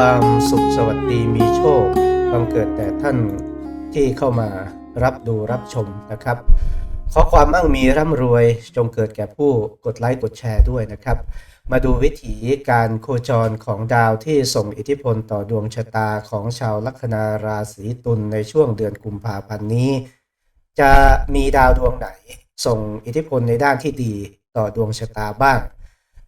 ความสุขสวัสดีมีโชคบังเกิดแต่ท่านที่เข้ามารับดูรับชมนะครับ ขอความมั่งมีร่ำรวยจงเกิดแก่ผู้กดไลค์กดแชร์ด้วยนะครับ มาดูวิถีการโคจรของดาวที่ส่งอิทธิพลต่อดวงชะตาของชาวลัคนาราศีตุลในช่วงเดือนกุมภาพันธ์นี้ จะมีดาวดวงไหน ส่งอิทธิพลในด้านที่ดีต่อดวงชะตาบ้าง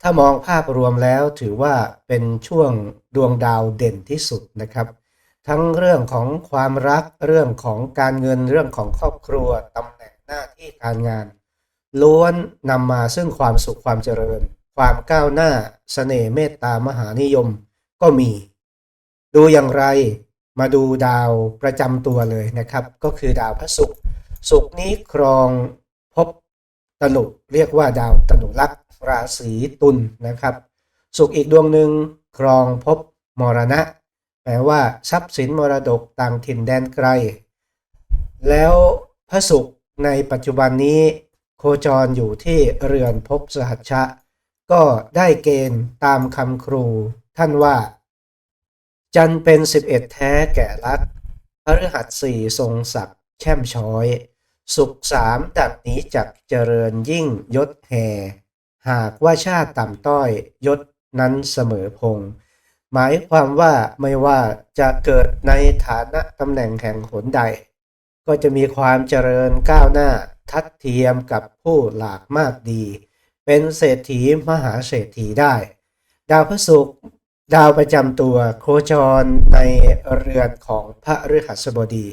ถ้ามองภาพรวมแล้วถือว่าเป็นช่วงดวงดาวเด่นที่สุดนะครับ ทั้งเรื่องของความรักเรื่องของการเงินเรื่องของครอบครัวตำแหน่งหน้าที่การงาน ล้วนนำมาซึ่งความสุขความเจริญ ความก้าวหน้าเสน่ห์เมตตามหานิยมก็มี ดูอย่างไรมาดูดาวประจำตัวเลยนะครับ ก็คือดาวพระศุกร์ศุกร์นี้ครองภพตนุเรียกว่าดาวตนุลักษ ราศีตุลนะครับศุกอีกดวงหนึ่งครองภพมรณะ แปลว่าทรัพย์สินมรดกต่างถิ่นแดนไกล แล้วพระศุกในปัจจุบันนี้ โคจรอยู่ที่เรือนภพสหัชชะ ก็ได้เกณฑ์ตามคำครู ท่านว่า จันเป็น 11 แท้แก่รักพฤหัสสี่ทรงศักดิ์แช่มช้อย สุขสามดับนี้จักเจริญยิ่งยศแห่ หากว่าชาติต่ำต้อยยศนั้นเสมอพง หมายความว่าไม่ว่าจะเกิดในฐานะตำแหน่งแห่งหนใด ก็จะมีความเจริญก้าวหน้าทัดเทียมกับผู้หลากมากดี เป็นเศรษฐีมหาเศรษฐีได้ ดาวพฤศุกร์ดาวประจำตัวโคจรในเรือนของพระฤหัสบดี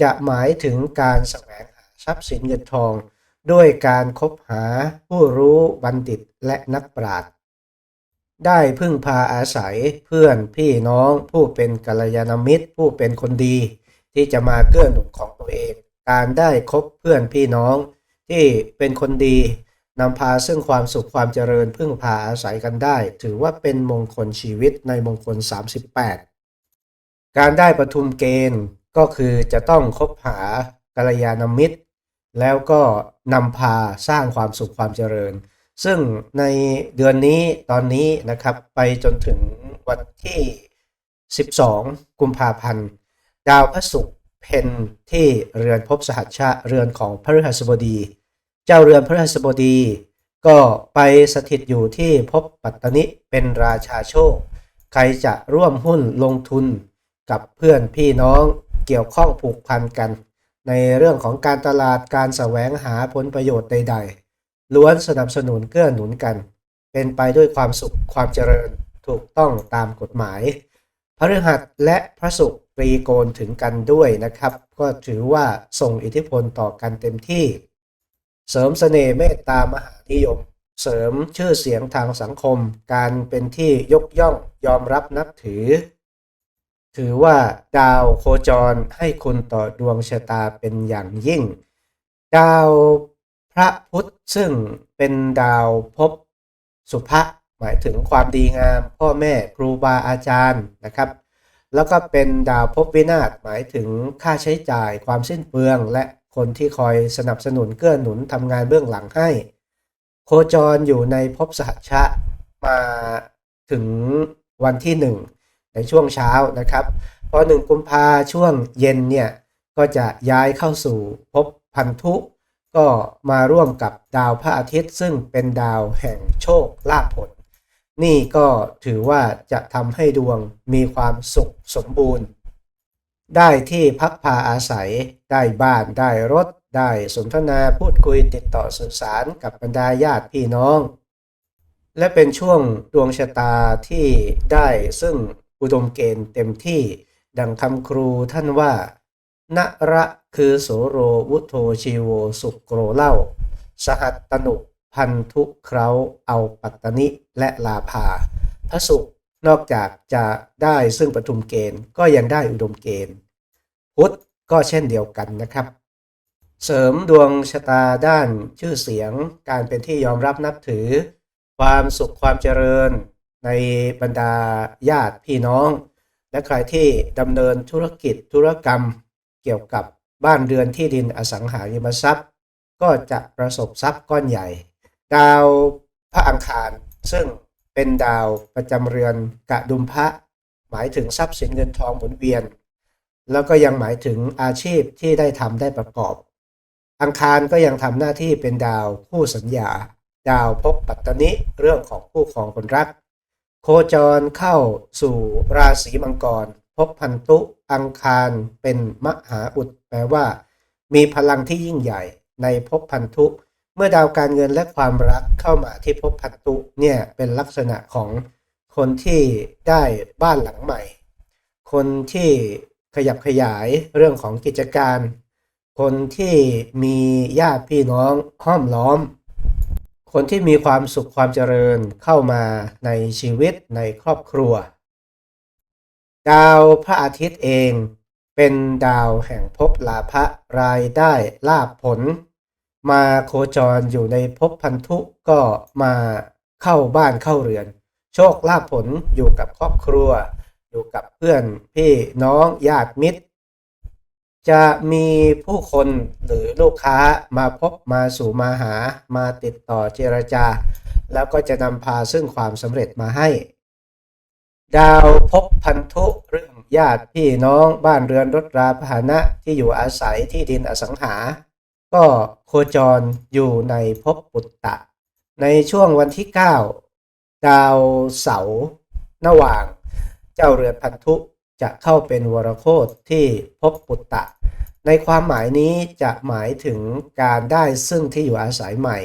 จะหมายถึงการแสวงหาทรัพย์สินเงินทอง ด้วยการคบหาผู้รู้บัณฑิตและนักปราชญ์ได้พึ่งพาอาศัยเพื่อนพี่น้องผู้เป็นกัลยาณมิตรผู้เป็นคนดี ที่จะมาเกื้อหนุนของตัวเอง การได้คบเพื่อนพี่น้อง ที่เป็นคนดีนำพาซึ่งความสุขความเจริญพึ่งพาอาศัยกันได้ ถือว่าเป็นมงคลชีวิตในมงคล 38 การได้ประทุมเกณฑ์ก็คือจะต้องคบหากัลยาณมิตร แล้วก็นำพาสร้างความสุขความเจริญ ซึ่งในเดือนนี้ตอนนี้นะครับไปจนถึงวันที่ 12 กุมภาพันธ์ ดาวพระศุกร์เพนที่เรือนภพสหัชชะเรือนของพระฤหัสบดี เจ้าเรือนพระฤหัสบดี ก็ไปสถิตอยู่ที่ภพปัตตนิเป็นราชาโชค ใครจะร่วมหุ้นลงทุนกับเพื่อนพี่น้องเกี่ยวข้องผูกพันกัน ในเรื่องของการตลาดการแสวงหาผลประโยชน์ใด ๆ ล้วนสนับสนุนเกื้อหนุนกัน เป็นไปด้วยความสุขความเจริญถูกต้องตามกฎหมาย พฤหัสและพระศุกร์ตรีโกณถึงกันด้วยนะครับ ก็ถือว่าส่งอิทธิพลต่อกันเต็มที่ เสริมเสน่ห์เมตตามหานิยม เสริมชื่อเสียงทางสังคม การเป็นที่ยกย่องยอมรับนับถือ ถือว่าดาวโคจรให้คุณต่อดวงชะตาเป็นอย่างยิ่ง ดาวพระพุธซึ่งเป็นดาวภพสุภะหมายถึงความดีงาม พ่อแม่ครูบาอาจารย์นะครับ แล้วก็เป็นดาวภพวินาศหมายถึงค่าใช้จ่ายความสิ้นเปลือง และคนที่คอยสนับสนุนเกื้อหนุนทำงานเบื้องหลังให้ โคจรอยู่ในภพสหัชะมาถึงวันที่หนึ่ง ในช่วงเช้านะครับ พอหนึ่งกุมภาช่วงเย็นเนี่ยก็จะย้ายเข้าสู่ภพพันธุ ก็มาร่วมกับดาวพระอาทิตย์ ซึ่งเป็นดาวแห่งโชคลาภผล นี่ก็ถือว่าจะทำให้ดวงมีความสุขสมบูรณ์ ได้ที่พักพาอาศัย ได้บ้านได้รถ ได้สนทนาพูดคุยติดต่อสื่อสารกับบรรดาญาติพี่น้องและเป็นช่วงดวงชะตาที่ได้ซึ่ง อุดมเกณฑ์เต็มที่ ดังคำครูท่านว่านระคือโสโรวุโทชีโวสุโกรเล่า สหัตตนุพันธุเคราเอาปัตตนิและลาภาพระศุนอกจากจะได้ซึ่งปฐุมเกณฑ์ก็ยังได้อุดมเกณฑ์ พุทธก็เช่นเดียวกันนะครับ เสริมดวงชะตาด้านชื่อเสียง การเป็นที่ยอมรับนับถือ ความสุขความเจริญ ในบรรดาญาติพี่น้อง และใครที่ดำเนินธุรกิจธุรกรรมเกี่ยวกับบ้านเรือนที่ดินอสังหาริมทรัพย์ ก็จะประสบทรัพย์ก้อนใหญ่ ดาวพระอังคารซึ่งเป็นดาวประจำเรือนกะดุมพระ หมายถึงทรัพย์สินเงินทองหมุนเวียน แล้วก็ยังหมายถึงอาชีพที่ได้ทำได้ประกอบ อังคารก็ยังทำหน้าที่เป็นดาวคู่สัญญา ดาวพบปัตตนิเรื่องของคู่ครองคนรัก โคจรเข้าสู่ราศีมังกร พบพันธุอังคารเป็นมหาอุดแปลว่า มีพลังที่ยิ่งใหญ่ในภพพันธุเมื่อดาวการเงินและความรักเข้ามาที่ภพพันธุเนี่ยเป็นลักษณะของคนที่ได้บ้านหลังใหม่ คนที่ขยับขยายเรื่องของกิจการ คนที่มีญาติพี่น้องห้อมล้อม คนที่มีความสุขความเจริญเข้ามาในชีวิตในครอบครัว ดาวพระอาทิตย์เองเป็นดาวแห่งภพลาภะรายได้ลาภผล มาโคจรอยู่ในภพพันธุก็มาเข้าบ้านเข้าเรือน โชคลาภผลอยู่กับครอบครัว อยู่กับเพื่อนพี่น้องญาติมิตร จะมีผู้คนหรือลูกค้ามาพบมาสู่มาหามาติดต่อเจรจา แล้วก็จะนำพาซึ่งความสำเร็จมาให้ ดาวพบพันธุเรื่องญาติพี่น้องบ้านเรือนรถราพาหนะที่อยู่อาศัยที่ดินอสังหา ก็โคจรอยู่ในภพปุตตะ ในช่วงวันที่ 9 ดาวเสาร์ระหว่างเจ้าเรือนพันธุ จะเข้าเป็นวรโคตที่ภพปุตตะ ในความหมายนี้จะหมายถึงการได้ซึ่งที่อยู่อาศัยใหม่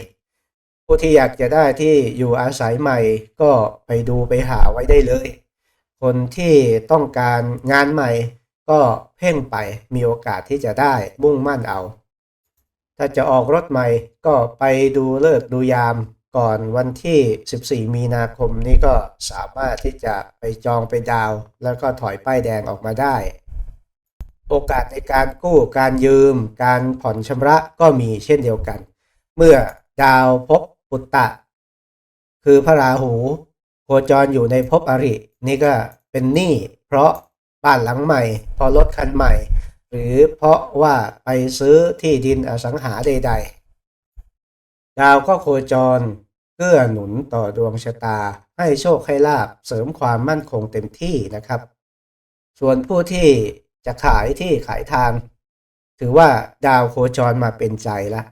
ผู้ที่อยากจะได้ที่อยู่อาศัยใหม่ ก็ไปดูไปหาไว้ได้เลย คนที่ต้องการงานใหม่ ก็เพ่งไปมีโอกาสที่จะได้มุ่งมั่นเอา ถ้าจะออกรถใหม่ก็ไปดูเลิกดูยาม ก่อนวันที่ 14 มีนาคมนี้ก็สามารถที่จะไปจองไปดาว แล้วก็ถอยป้ายแดงออกมาได้ โอกาสในการกู้การยืม การผ่อนชำระก็มีเช่นเดียวกัน เมื่อดาวพบปุตตะ คือพระราหูโคจรอยู่ในภพอริ นี่ก็เป็นหนี้เพราะบ้านหลังใหม่ พอรถคันใหม่ หรือเพราะว่าไปซื้อที่ดินอสังหาใด ๆ ดาวก็โคจร เกื้อหนุนต่อดวงชะตา ให้โชคให้ลาบเสริมความมั่นคงเต็มที่นะครับ ส่วนผู้ที่จะขายที่ขายทาง ถือว่าดาวโคจรมาเป็นใจละ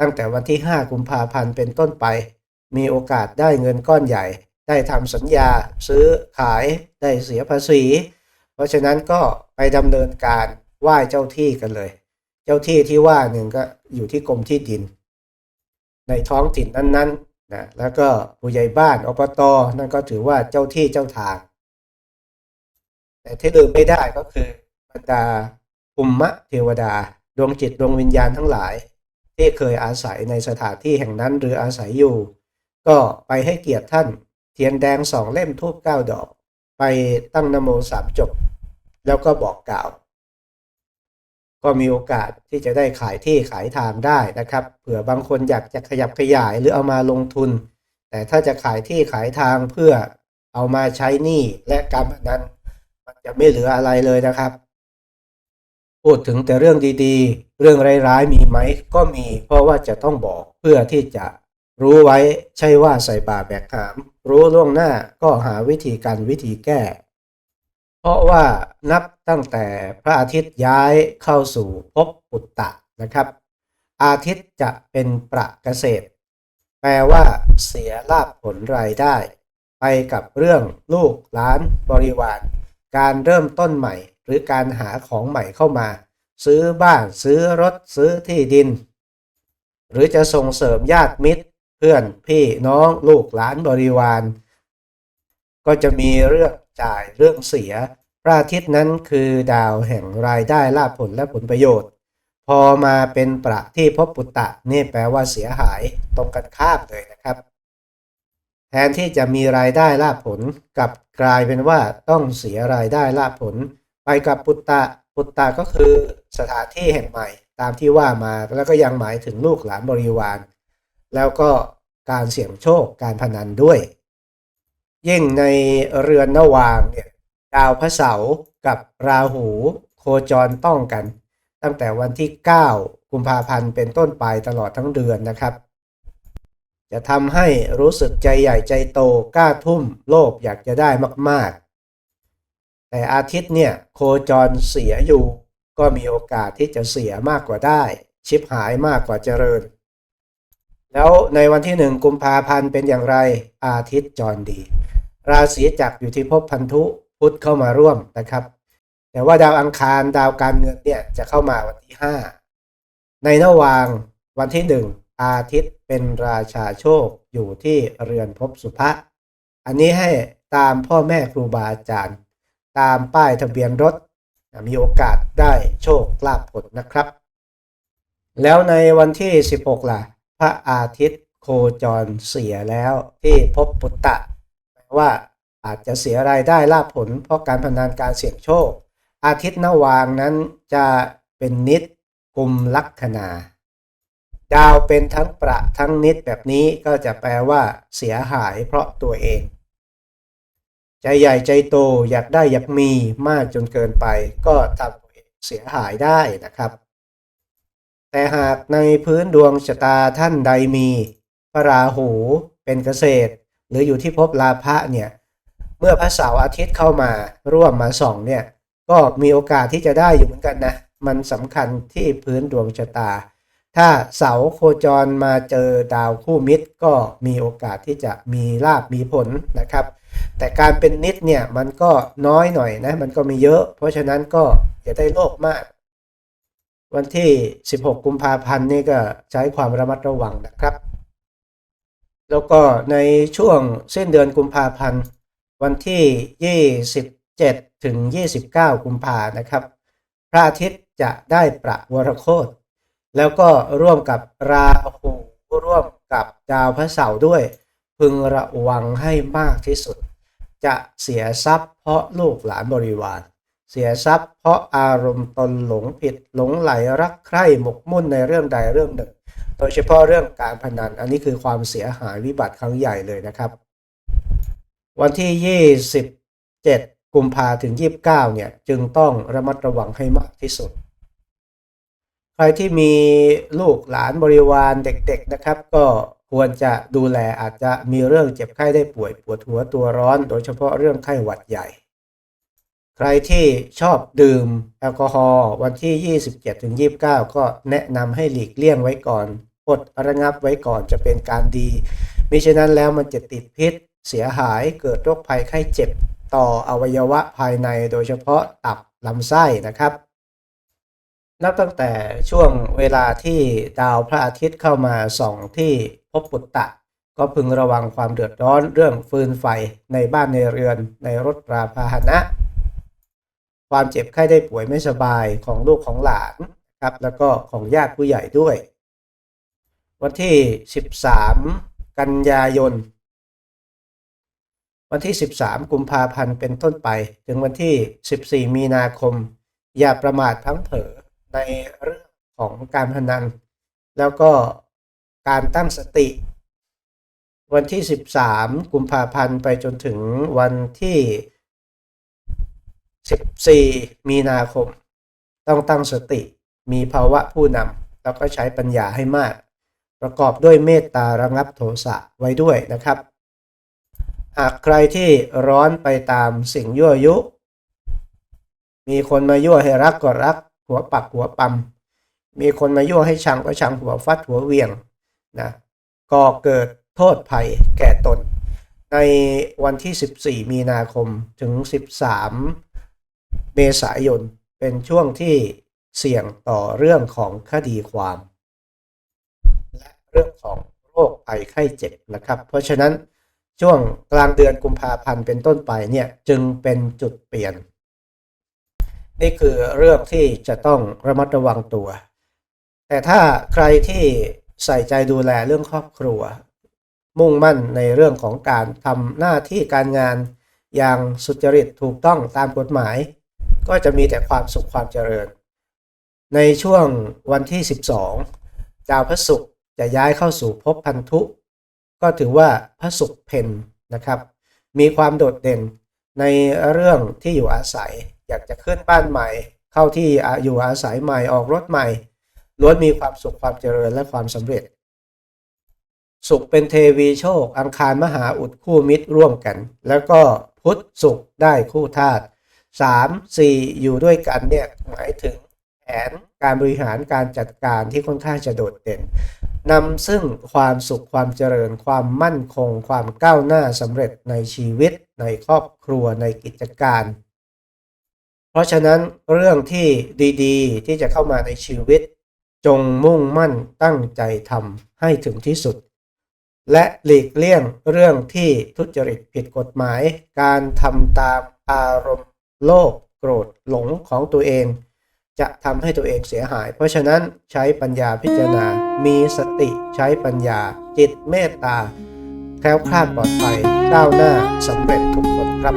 ตั้งแต่วันที่ 5 กุมภาพันธ์เป็นต้นไป มีโอกาสได้เงินก้อนใหญ่ ได้ทำสัญญา ซื้อขายได้เสียภาษี เพราะฉะนั้นก็ไปดำเนินการไหว้เจ้าที่กันเลย เจ้าที่ที่ว่าหนึ่งก็อยู่ที่กรมที่ดิน ในท้องถิ่นนั้นๆ นะแล้วก็ผู้ใหญ่บ้านอบตนั่นก็ถือว่าเจ้าที่เจ้าทาง แต่ที่ลืมไม่ได้ก็คือบรรดาภูมะเทวดา ดวงจิตดวงวิญญาณทั้งหลาย ที่เคยอาศัยในสถานที่แห่งนั้นหรืออาศัยอยู่ ก็ไปให้เกียรติท่าน เทียนแดงสองเล่มทูบเก้าดอก ไปตั้งนโมสามจบ แล้วก็บอกกล่าว ก็มีโอกาสที่จะได้ขายที่ขายทางได้นะครับ เผื่อบางคนอยากจะขยับขยายหรือเอามาลงทุน แต่ถ้าจะขายที่ขายทางเพื่อเอามาใช้หนี้และการพนันมันจะไม่เหลืออะไรเลยนะครับ พูดถึงแต่เรื่องดีๆ เรื่องร้ายๆมีไหมก็มีเพราะว่าจะต้องบอกเพื่อที่จะรู้ไว้ใช่ว่าใส่บาแบกหาม รู้ล่วงหน้าก็หาวิธีการวิธีแก้ ราะว่านับตั้งแต่พระอาทิตย์ย้ายเข้าสู่ภพปุตตะนะครับ อาทิตย์จะเป็นประเกษตร แปลว่าเสียลาภผลรายได้ ไปกับเรื่องลูกหลานบริวาร การเริ่มต้นใหม่ หรือการหาของใหม่เข้ามา ซื้อบ้านซื้อรถซื้อที่ดิน หรือจะส่งเสริมญาติมิตร เพื่อนพี่น้องลูกหลานบริวาร ก็จะมีเรื่อง จ่ายเรื่องเสีย พระอาทิตย์นั้นคือดาวแห่งรายได้ลาภผลและผลประโยชน์ พอมาเป็นประที่พบปุตตะนี่แปลว่าเสียหายตรงกันข้ามเลยนะครับ แทนที่จะมีรายได้ลาภผลกับกลายเป็นว่าต้องเสียรายได้ลาภผล ไปกับปุตตะปุตตะก็คือสถานที่แห่งใหม่ตามที่ว่ามาแล้วก็ยังหมายถึงลูกหลานบริวาร แล้วก็การเสี่ยงโชคการพนันด้วย ยิ่งในเรือนนวางเนี่ยดาวพระเสาร์กับราหูโคจรต้องกัน ตั้งแต่วันที่ 9 กุมภาพันธ์เป็นต้นไปตลอดทั้งเดือนนะครับ จะทำให้รู้สึกใจใหญ่ใจโตกล้าทุ่มโลภอยากจะได้มากแต่อาทิตย์เนี่ยโคจรเสียอยู่ ก็มีโอกาสที่จะเสียมากกว่าได้ ชิบหายมากกว่าเจริญ แล้วในวันที่หนึ่งกุมภาพันธ์เป็นอย่างไรอาทิตย์จรดี ราศีจักรอยู่ที่ภพพันธุพุธเข้ามาร่วมนะครับ แต่ว่าดาวอังคารดาวการเงินเนี่ยจะเข้ามาวันที่ 5 ในระหว่างวันที่ 1 อาทิตย์เป็นราชาโชคอยู่ที่เรือนภพสุภะอันนี้ให้ตามพ่อแม่ครูบาอาจารย์ ตามป้ายทะเบียนรถมีโอกาสได้โชคลาภผลนะครับ แล้วในวันที่ 16ล่ะ พระอาทิตย์โคจรเสียแล้วที่ภพปุตตะ ว่าอาจจะเสียรายได้ลาภผล เพราะการพนันการเสี่ยงโชค อาทิตย์นวางนั้นจะเป็นนิดกุมลัคนาดาวเป็นทั้งประทั้งนิดแบบนี้ก็จะแปลว่า เสียหายเพราะตัวเอง ใจใหญ่ใจโตอยากได้อยากมีมากจนเกินไป ก็ทำตัวเองเสียหายได้นะครับ แต่หากในพื้นดวงชะตาท่านใดมีพระราหูเป็นเกษตร หรืออยู่ที่ภพลาภะเนี่ยเมื่อพระเสาร์อาทิตย์เข้ามาร่วมมาส่องเนี่ยก็มีโอกาสที่จะได้อยู่เหมือนกันนะมันสำคัญที่พื้นดวงชะตา ถ้าเสาโคจรมาเจอดาวคู่มิตร ก็มีโอกาสที่จะมีลาบมีผลนะครับ แต่การเป็นนิดเนี่ยมันก็น้อยหน่อยนะมันก็มีเยอะ เพราะฉะนั้นก็อย่าได้โลภมาก วันที่ 16 กุมภาพันธ์นี่ก็ใช้ความระมัดระวังนะครับ แล้วก็ในช่วงสิ้นเดือนกุมภาพันธ์ วันที่ 27 ถึง 29 กุมภานะครับ พระอาทิตย์จะได้ประวรโคตแล้วก็ร่วมกับราหูร่วมกับดาวพระเสาร์ด้วย พึงระวังให้มากที่สุด จะเสียทรัพย์เพราะลูกหลานบริวาร เสียทรัพย์เพราะอารมณ์ตนหลงผิดหลงไหลรักใคร่หมกมุ่นในเรื่องใดเรื่องหนึ่ง โดยเฉพาะเรื่องการพนัน อันนี้คือความเสียหายวิบัติครั้งใหญ่เลยนะครับ วันที่ 27 กุมภาถึง 29 เนี่ย จึงต้องระมัดระวังให้มากที่สุด ใครที่มีลูกหลานบริวารเด็กๆนะครับ ก็ควรจะดูแลอาจจะมีเรื่องเจ็บไข้ได้ป่วยปวดหัวตัวร้อน โดยเฉพาะเรื่องไข้หวัดใหญ่ ใครที่ชอบดื่มแอลกอฮอล์วันที่ 27ถึง29 ก็แนะนำให้หลีกเลี่ยงไว้ก่อน อดระงับไว้ก่อนจะเป็นการดี มิฉะนั้นแล้วมันจะติดพิษ เสียหายเกิดโรคภัยไข้เจ็บต่ออวัยวะภายในโดยเฉพาะตับลำไส้นะครับ นับตั้งแต่ช่วงเวลาที่ดาวพระอาทิตย์เข้ามาส่องที่ภพปุตตะ ก็พึงระวังความเดือดร้อนเรื่องฟืนไฟในบ้านในเรือนในรถราพาหนะ ความเจ็บไข้ได้ป่วยไม่สบายของลูกของหลานครับแล้วก็ของญาติผู้ใหญ่ด้วย วันที่ 13 กันยายน วันที่ 13 กุมภาพันธ์เป็นต้นไป ถึงวันที่ 14 มีนาคม อย่าประมาทพลั้งเผลอในเรื่องของการพนัน แล้วก็การตั้งสติ วันที่ 13 กุมภาพันธ์ไปจนถึงวันที่ 14 มีนาคม ต้องตั้งสติมีภาวะผู้นำแล้วก็ใช้ปัญญาให้มาก ประกอบด้วยเมตตาระงับโทสะไว้ด้วยนะครับ หากใครที่ร้อนไปตามสิ่งยั่วยุ มีคนมายั่วให้รักก็รัก หัวปักหัวปั๊มมีคนมายั่วให้ชังก็ชังหัวฟัดหัวเวียงนะก็เกิดโทษภัยแก่ตน ในวันที่ 14 มีนาคมถึง 13 เมษายน เป็นช่วงที่เสี่ยงต่อเรื่องของคดีความ เรื่องของโรคภัยไข้เจ็บนะครับ เพราะฉะนั้นช่วงกลางเดือนกุมภาพันธ์เป็นต้นไปเนี่ยจึงเป็นจุดเปลี่ยน นี่คือเรื่องที่จะต้องระมัดระวังตัว แต่ถ้าใครที่ใส่ใจดูแลเรื่องครอบครัว มุ่งมั่นในเรื่องของการทำหน้าที่การงานอย่างสุจริตถูกต้องตามกฎหมาย ก็จะมีแต่ความสุขความเจริญ ในช่วงวันที่ 12 ดาวพระศุกร์ จะย้ายเข้าสู่ภพพันธุ ก็ถือว่าพระศุกร์เพนนะครับ มีความโดดเด่นในเรื่องที่อยู่อาศัย อยากจะขึ้นบ้านใหม่ เข้าที่อยู่อาศัยใหม่ออกรถใหม่ล้วนมีความสุขความเจริญและความสำเร็จ สุขเป็นเทวีโชค อังคารมหาอุดคู่มิตรร่วมกัน แล้วก็พุทธสุขได้คู่ธาตุ3 4อยู่ด้วยกันเนี่ยหมายถึงแผนการบริหารการจัดการที่ค่อนข้างจะโดดเด่น นำซึ่งความสุขความเจริญ ความมั่นคง ความก้าวหน้าสำเร็จในชีวิต ในครอบครัวในกิจการ เพราะฉะนั้นเรื่องที่ดีๆ ที่จะเข้ามาในชีวิต จงมุ่งมั่นตั้งใจทำให้ถึงที่สุด และหลีกเลี่ยงเรื่องที่ทุจริตผิดกฎหมาย การทำตามอารมณ์ โลภโกรธหลงของตัวเอง จะทำให้ตัวเองเสียหาย เพราะฉะนั้นใช้ปัญญาพิจารณา มีสติใช้ปัญญา จิตเมตตาแคล้วคลาดปลอดภัยก้าวหน้าสำเร็จทุกคนครับ